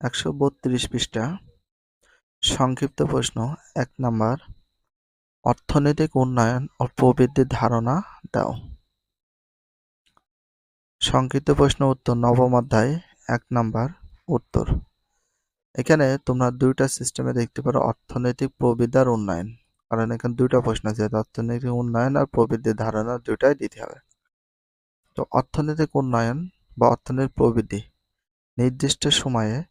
একশো বত্রিশ পৃষ্ঠা। সংক্ষিপ্ত প্রশ্ন, এক নাম্বার, অর্থনৈতিক উন্নয়ন ও প্রবৃদ্ধির ধারণা দাও। সংক্ষিপ্ত প্রশ্ন উত্তর, নবম অধ্যায়, এক নাম্বার, উত্তর। এখানে তোমরা দুইটা সিস্টেমে দেখতে পারো, অর্থনৈতিক প্রবৃদ্ধি আর উন্নয়ন। কারণ এখানে দুইটা প্রশ্ন আছে অর্থনৈতিক উন্নয়ন আর প্রবৃদ্ধির ধারণা দুইটাই দিতে হবে। তো অর্থনৈতিক উন্নয়ন বা অর্থনৈতিক প্রবৃদ্ধি নির্দিষ্ট সময়ে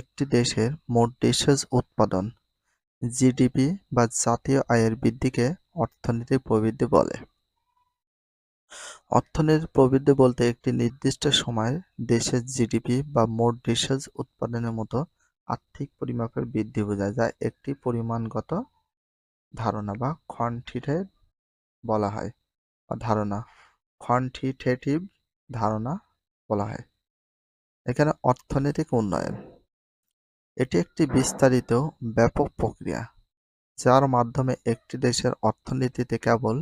একটি দেশের মোট দেশের উৎপাদন, জিডিপি বা জাতীয় আয়ের বৃদ্ধিকে অর্থনৈতিক প্রবৃদ্ধি বলে। অর্থনীতির প্রবৃদ্ধি বলতে একটি নির্দিষ্ট সময়ে দেশের জিডিপি বা মোট দেশের উৎপাদনের মতো আর্থিক পরিমাপের বৃদ্ধি বোঝায়, যা একটি পরিমাণগত ধারণা বা কোয়ান্টিটেটিভ বলা হয়, বা ধারণা কোয়ান্টিটেটিভ ধারণা বলা হয়। এখানে অর্থনৈতিক উন্নয়ন এটি একটি বিস্তারিত ব্যাপক প্রক্রিয়া, যার মাধ্যমে একটি দেশের অর্থনীতিতে কেবল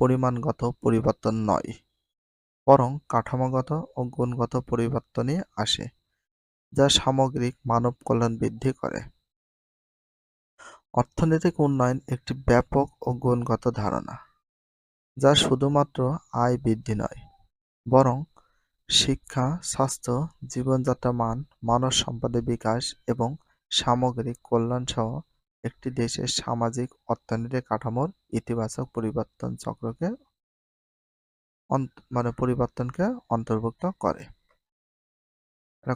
পরিমাণগত পরিবর্তন নয়, বরং কাঠামোগত ও গুণগত পরিবর্তনই আসে, যা সামগ্রিক মানব কল্যাণ বৃদ্ধি করে। অর্থনৈতিক উন্নয়ন একটি ব্যাপক ও গুণগত ধারণা, যা শুধুমাত্র আয় বৃদ্ধি নয়, বরং শিক্ষা, স্বাস্থ্য, জীবনযাত্রা মান, মানব সম্পদের বিকাশ এবং সামগ্রিক কল্যাণ সহ একটি দেশের সামাজিক, অর্থনৈতিক কাঠামোর ইতিবাচক পরিবর্তন চক্রকে মানে পরিবর্তনকে অন্তর্ভুক্ত করে।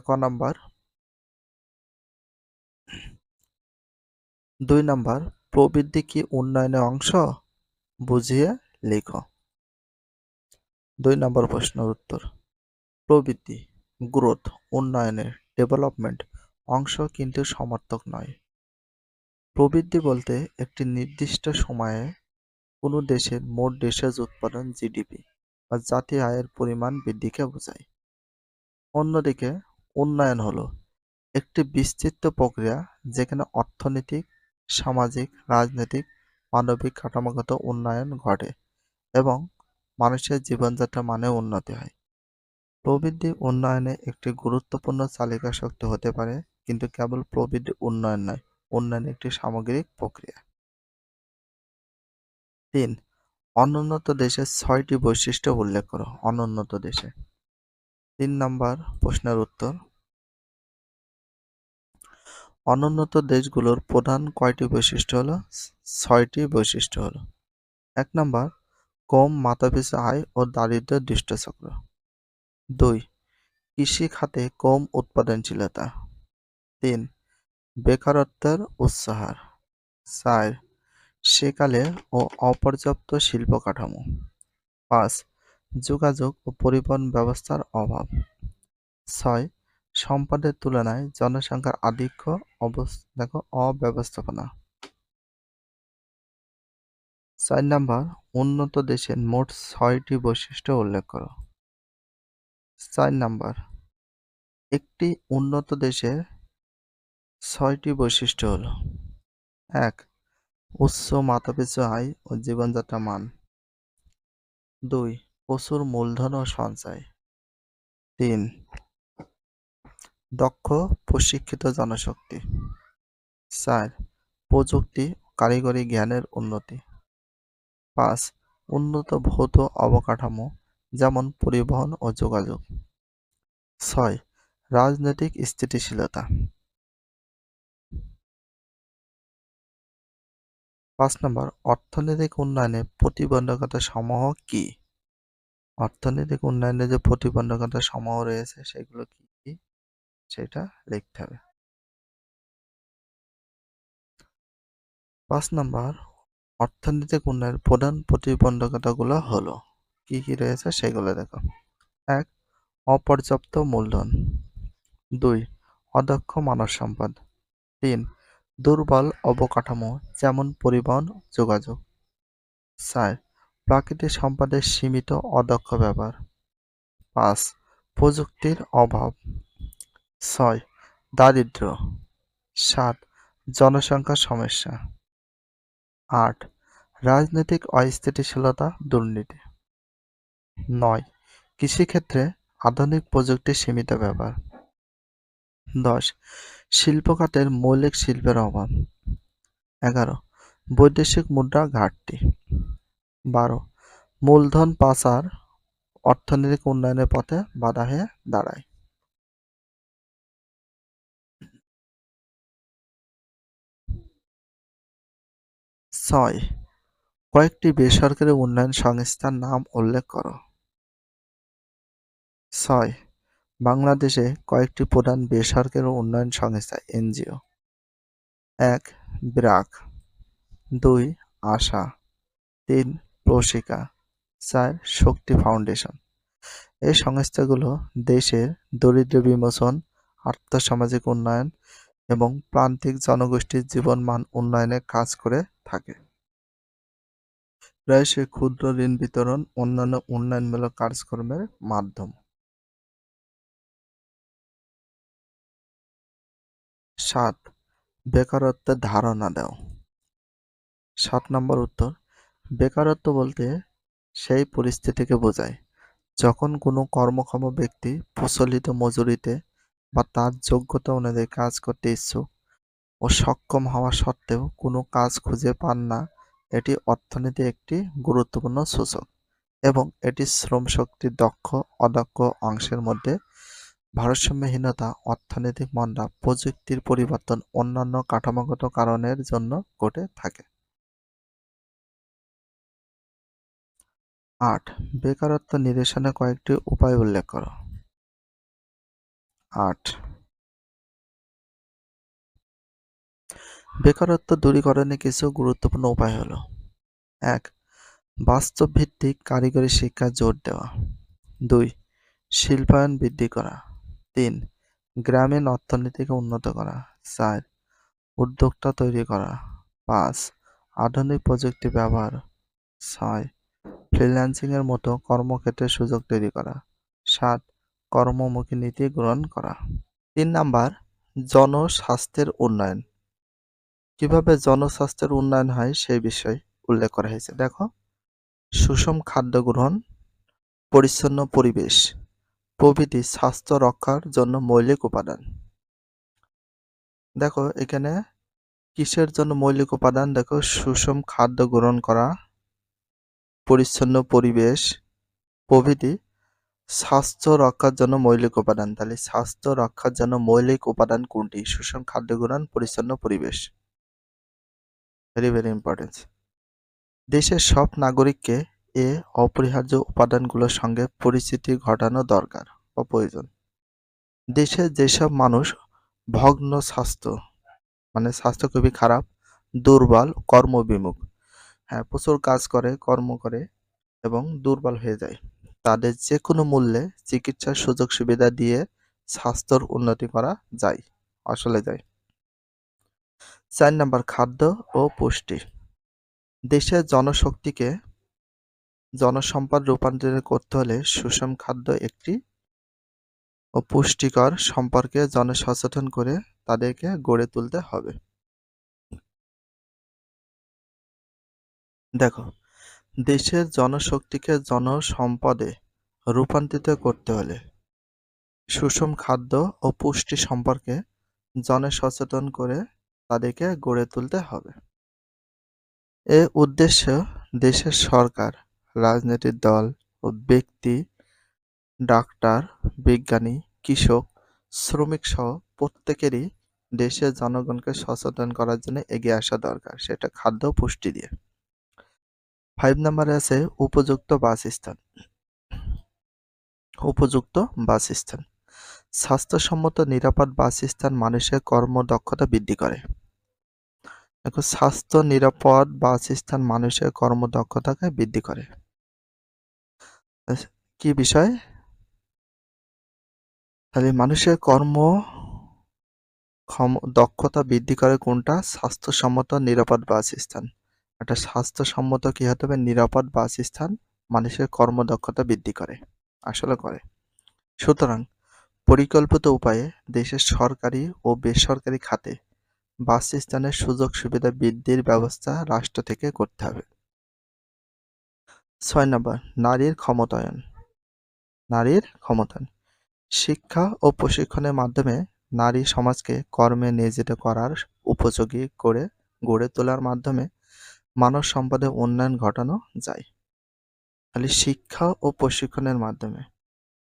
ক নাম্বার? দুই নম্বর, প্রবৃদ্ধি কি উন্নয়নের অংশ? বুঝিয়ে লেখো। দুই নম্বর প্রশ্নের উত্তর। প্রবৃদ্ধি, গ্রোথ, উন্নয়নের ডেভেলপমেন্ট অংশ কিন্তু সমর্থক নয়। প্রবৃদ্ধি বলতে একটি নির্দিষ্ট সময়ে কোনো দেশের মোট দেশের উৎপাদন জিডিপি বা জাতীয় আয়ের পরিমাণ বৃদ্ধিকে বোঝায়। অন্যদিকে উন্নয়ন হলো একটি বিস্তৃত প্রক্রিয়া যেখানে অর্থনৈতিক, সামাজিক, রাজনৈতিক, মানবিক কাঠামোগত উন্নয়ন ঘটে এবং মানুষের জীবনযাত্রা মানে উন্নতি হয়। প্রবৃদ্ধি উন্নয়নে একটি গুরুত্বপূর্ণ চালিকা শক্তি হতে পারে, কিন্তু কেবল প্রবৃদ্ধি উন্নয়ন নয়, উন্নয়ন একটি সামগ্রিক প্রক্রিয়া। তিন, অনুন্নত দেশের ছয়টি বৈশিষ্ট্য উল্লেখ করো, অনুন্নত দেশে। তিন নম্বর প্রশ্নের উত্তর। অনুন্নত দেশগুলোর প্রধান কয়টি বৈশিষ্ট্য হলো? ছয়টি বৈশিষ্ট্য হলো। এক নম্বর, কম মাথাপিছু আয় ও দারিদ্র্যের দুষ্টচক্র। দুই, কৃষি খাতে কম উৎপাদনশীলতা। তিন, বেকারত্বের উচ্চাহার চার, সেকালে ও অপর্যাপ্ত শিল্প কাঠামো পাঁচ, যোগাযোগ ও পরিবহন ব্যবস্থার অভাব। ছয়, সম্পদের তুলনায় জনসংখ্যার আধিক্য দেখো, অব্যবস্থাপনা। চার নাম্বার, উন্নত দেশের মোট ছয়টি বৈশিষ্ট্য উল্লেখ করো। চার নাম্বার। একটি উন্নত দেশের ছয়টি বৈশিষ্ট্য হল, এক, উচ্চ মাথাপিছু আয় ও জীবনযাত্রা মান। দুই, প্রচুর মূলধন ও সঞ্চয়। তিন, দক্ষ প্রশিক্ষিত জনশক্তি। চার, প্রযুক্তি কারিগরি জ্ঞানের উন্নতি। পাঁচ, উন্নত ভৌত অবকাঠামো যেমন পরিবহন ও যোগাযোগ। ছয়, রাজনৈতিক স্থিতিশীলতা। পাঁচ নম্বর, অর্থনৈতিক উন্নয়নে প্রতিবন্ধকতা সমূহ কি? অর্থনৈতিক উন্নয়নে যে প্রতিবন্ধকতা সমূহ রয়েছে, সেগুলো কি কি? সেটা লিখতে হবে। পাঁচ নম্বর, অর্থনৈতিক উন্নয়নের প্রধান প্রতিবন্ধকতাগুলো হলো কি কি রয়েছে সেগুলো দেখো। এক, অপর্যাপ্ত মূলধন। দুই, অদক্ষ মানব সম্পদ। তিন, দুর্বল অবকাঠামো যেমন পরিবহন, যোগাযোগ। চার, প্রাকৃতিক সম্পদের সীমিত অদক্ষ ব্যবহার। পাঁচ, প্রযুক্তির অভাব। ছয়, দারিদ্র। সাত, জনসংখ্যার সমস্যা। আট, রাজনৈতিক অস্থিতিশীলতা, দুর্নীতি। নয়। কৃষিক্ষেত্রে আধুনিক প্রযুক্তির সীমিত ব্যবহার। দশ। শিল্প খাতের মৌলিক শিল্পের অভাব। এগারো। বৈদেশিক মুদ্রা ঘাটতি। বারো। মূলধন পাচার অর্থনৈতিক উন্নয়নের পথে বাধা হয়ে দাঁড়ায়। ছয়। কয়েকটি বেসরকারি উন্নয়ন সংস্থার নাম উল্লেখ করো। ছয়, বাংলাদেশে কয়েকটি প্রধান বেসরকারি উন্নয়ন সংস্থা, এনজিও। এক, ব্রাক। দুই, আশা। তিন প্রশিকা চার, শক্তি ফাউন্ডেশন। এই সংস্থাগুলো দেশের দরিদ্র বিমোচন, আর্থসামাজিক উন্নয়ন এবং প্রান্তিক জনগোষ্ঠীর জীবনমান উন্নয়নে কাজ করে থাকে। প্রায়শই ক্ষুদ্র ঋণ বিতরণ অন্যান্য উন্নয়নমূলক কার্যক্রমের মাধ্যম। সাত বেকারত্বের ধারণা দাও। সাত নম্বর উত্তর, বেকারত্ব বলতে সেই পরিস্থিতিকে বোঝায় যখন কোনো কর্মক্ষম ব্যক্তি প্রচলিত মজুরিতে বা তার যোগ্যতা অনুযায়ী কাজ করতে ইচ্ছুক ও সক্ষম হওয়া সত্ত্বেও কোনো কাজ খুঁজে পান না এটি অর্থনীতির একটি গুরুত্বপূর্ণ সূচক এবং এটি শ্রম শ্রমশক্তির দক্ষ, অদক্ষ অংশের মধ্যে ভারসাম্যহীনতা, অর্থনৈতিক মন্দা, প্রযুক্তির পরিবর্তন, অন্যান্য কাঠামোগত কারণের জন্য ঘটে থাকে। আট, বেকারত্ব নিরসনে কয়েকটি উপায় উল্লেখ করো। আট বেকারত্ব দূরীকরণে কিছু গুরুত্বপূর্ণ উপায় হলো। এক, বাস্তব ভিত্তিক কারিগরি শিক্ষা জোর দেওয়া। দুই, শিল্পায়ন বৃদ্ধি করা। তিন, গ্রামীণ অর্থনীতিকে উন্নত করা। চার, উদ্যোক্তা তৈরি করা। পাঁচ, আধুনিক প্রযুক্তি ব্যবহার। ছয়, ফ্রিল্যান্সিংয়ের মতো কর্মক্ষেত্রে সুযোগ তৈরি করা। সাত, কর্মমুখী নীতি গ্রহণ করা। তিন নাম্বার, জনস্বাস্থ্যের উন্নয়ন। কীভাবে জনস্বাস্থ্যের উন্নয়ন হয় সেই বিষয় উল্লেখ করা হয়েছে। দেখো, সুষম খাদ্য গ্রহণ, পরিচ্ছন্ন পরিবেশ, প্রভৃতি স্বাস্থ্য রক্ষার জন্য মৌলিক উপাদান। দেখো, এখানে কিসের জন্য মৌলিক উপাদান? দেখো, সুষম খাদ্য গ্রহণ করা, পরিচ্ছন্ন পরিবেশ, প্রভৃতি স্বাস্থ্য রক্ষার জন্য মৌলিক উপাদান। তাহলে স্বাস্থ্য রক্ষার জন্য মৌলিক উপাদান কোনটি? সুষম খাদ্য গ্রহণ, পরিচ্ছন্ন পরিবেশ। ভেরি ভেরি ইম্পর্টেন্ট দেশের সব নাগরিককে এ অপরিহার্য উপাদানগুলোর সঙ্গে পরিচিতি ঘটানো দরকার বা প্রয়োজন দেশে যেসব মানুষ ভগ্ন স্বাস্থ্য মানে স্বাস্থ্য খুবই খারাপ, দুর্বল, কর্মবিমুখ হ্যাঁ প্রচুর কাজ করে, কর্ম করে এবং দুর্বল হয়ে যায়, তাদের যে কোনো মূল্যে চিকিৎসার সুযোগ সুবিধা দিয়ে স্বাস্থ্যর উন্নতি করা যায়, আসলে যায়। চার নাম্বার খাদ্য ও পুষ্টি। দেশের জনশক্তিকে জনসম্পদ রূপান্তরিত করতে হলে সুষম খাদ্য একটি ও পুষ্টিকর সম্পর্কে জনসচেতন করে তাদেরকে গড়ে তুলতে হবে। দেখো, দেশের জনশক্তিকে জনসম্পদে রূপান্তরিত করতে হলে সুষম খাদ্য ও পুষ্টি সম্পর্কে জনসচেতন করে তাদেরকে গড়ে তুলতে হবে। এ উদ্দেশ্য দেশের সরকার, রাজনৈতিক দল ও ব্যক্তি, ডাক্তার, বিজ্ঞানী, কৃষক শ্রমিক সহ প্রত্যেকেরই দেশের জনগণকে সচেতন করার জন্য এগিয়ে আসা দরকার, সেটা খাদ্য পুষ্টি দিয়ে। ফাইভ নাম্বারে আছে উপযুক্ত বাসস্থান। উপযুক্ত বাসস্থান। স্বাস্থ্যসম্মত নিরাপদ বাসস্থান মানুষের কর্মদক্ষতা বৃদ্ধি করে। দেখো, স্বাস্থ্য নিরাপদ বাসস্থান মানুষের কর্মদক্ষতাকে বৃদ্ধি করে। কি বিষয়? তাহলে মানুষের কর্ম দক্ষতা বৃদ্ধি করে কোনটা? স্বাস্থ্যসম্মত নিরাপদ বাসস্থান। একটা স্বাস্থ্যসম্মত কি হতে হবে? নিরাপদ বাসস্থান মানুষের কর্মদক্ষতা বৃদ্ধি করে। আসলে করে। সুতরাং পরিকল্পিত উপায়ে দেশের সরকারি ও বেসরকারি খাতে বাসস্থানের সুযোগ সুবিধা বৃদ্ধির ব্যবস্থা রাষ্ট্র থেকে করতে হবে। ছয় নম্বর, নারীর ক্ষমতায়ন। নারীর ক্ষমতায়ন। শিক্ষা ও প্রশিক্ষণের মাধ্যমে নারী সমাজকে কর্মে নিয়োজিত করার উপযোগী করে গড়ে তোলার মাধ্যমে মানব সম্পদের উন্নয়ন ঘটানো যায়। তাহলে শিক্ষা ও প্রশিক্ষণের মাধ্যমে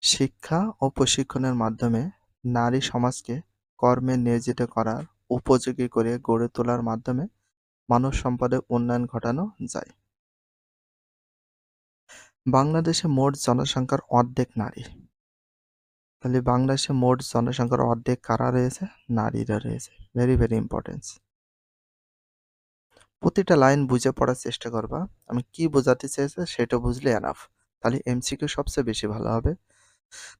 শিক্ষা ও প্রশিক্ষণের মাধ্যমে নারী সমাজকে কর্মে নিয়োজিত করার উপযোগী করে গড়ে তোলার মাধ্যমে মানব সম্পদের উন্নয়ন ঘটানো যায়। বাংলাদেশে মোট জনসংখ্যার অর্ধেক নারী। তাহলে বাংলাদেশে মোট জনসংখ্যার অর্ধেক কারা রয়েছে? নারীরা রয়েছে। ভেরি ভেরি ইম্পর্টেন্স প্রতিটা লাইন বুঝে পড়ার চেষ্টা করবা। আমি কি বোঝাতে চেয়েছে সেটা বুঝলে এনাফ তাহলে এমসিকিউ সবচেয়ে বেশি ভালো হবে।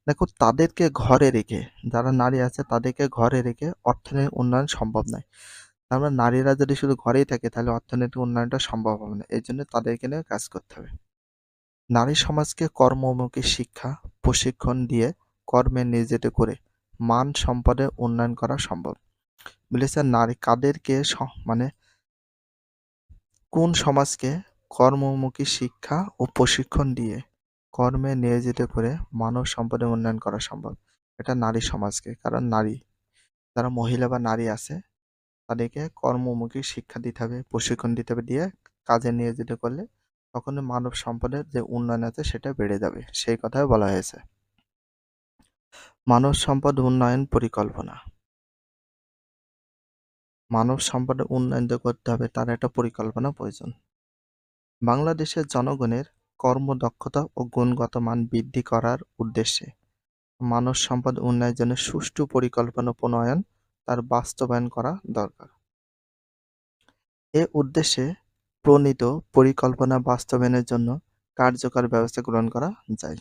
দেখো, তাদেরকে ঘরে রেখে, যারা নারী আছে তাদেরকে ঘরে রেখে অর্থনৈতিক উন্নয়ন সম্ভব নয়। আমরা নারীরা যদি শুধু ঘরেই থাকে, তাহলে অর্থনৈতিক উন্নয়নটা সম্ভব হবে না। এই জন্য তাদেরকে নিয়ে কাজ করতে হবে। নারী সমাজকে কর্মমুখী শিক্ষা, প্রশিক্ষণ দিয়ে কর্মে নিয়োজিত করে মান সম্পদের উন্নয়ন করা সম্ভব। বলেছে নারী কাদেরকে মানে কোন সমাজকে কর্মমুখী শিক্ষা ও প্রশিক্ষণ দিয়ে কর্মে নিয়োজিত করে মানব সম্পদের উন্নয়ন করা সম্ভব। এটা নারী সমাজকে, কারণ নারী, যারা মহিলা বা নারী আছে, তাদেরকে কর্মমুখী শিক্ষা দিতে হবে, প্রশিক্ষণ দিতে হবে দিয়ে কাজে নিয়োজিত করলে তখন মানব সম্পদের যে উন্নয়ন আছে সেটা বেড়ে যাবে, সেই কথাই বলা হয়েছে। মানব সম্পদ উন্নয়ন পরিকল্পনা। মানব সম্পদের উন্নয়ন করতে হবে তার একটা পরিকল্পনা প্রয়োজন। বাংলাদেশের জনগণের কর্মদক্ষতা ও গুণগত মান বৃদ্ধি করার উদ্দেশ্যে। মানব সম্পদ উন্নয়নের জন্য সুষ্ঠু পরিকল্পনা প্রণয়ন তার বাস্তবায়ন করা দরকার। এ উদ্দেশ্যে প্রণীত পরিকল্পনা বাস্তবায়নের জন্য কার্যকর ব্যবস্থা গ্রহণ করা যায়।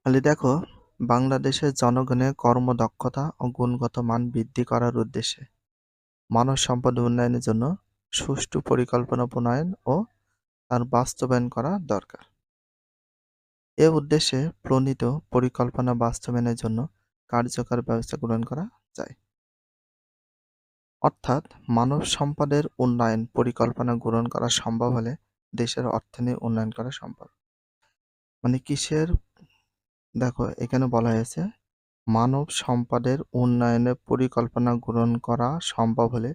তাহলে দেখো, বাংলাদেশের জনগণের কর্মদক্ষতা ও গুণগত মান বৃদ্ধি করার উদ্দেশ্যে মানব সম্পদ উন্নয়নের জন্য সুষ্ঠু পরিকল্পনা প্রণয়ন ও তার বাস্তবায়ন করা দরকার। এ উদ্দেশ্যে প্রণীত পরিকল্পনা বাস্তবায়নের জন্য কার্যকর ব্যবস্থা গ্রহণ করা যায়। অর্থাৎ মানব সম্পদের উন্নয়ন পরিকল্পনা গ্রহণ করা সম্ভব হলে দেশের অর্থনীতি উন্নয়ন করা সম্ভব। মানে কিসের? দেখো, এখানে বলা হয়েছে, মানব সম্পদের উন্নয়নের পরিকল্পনা গ্রহণ করা সম্ভব হলে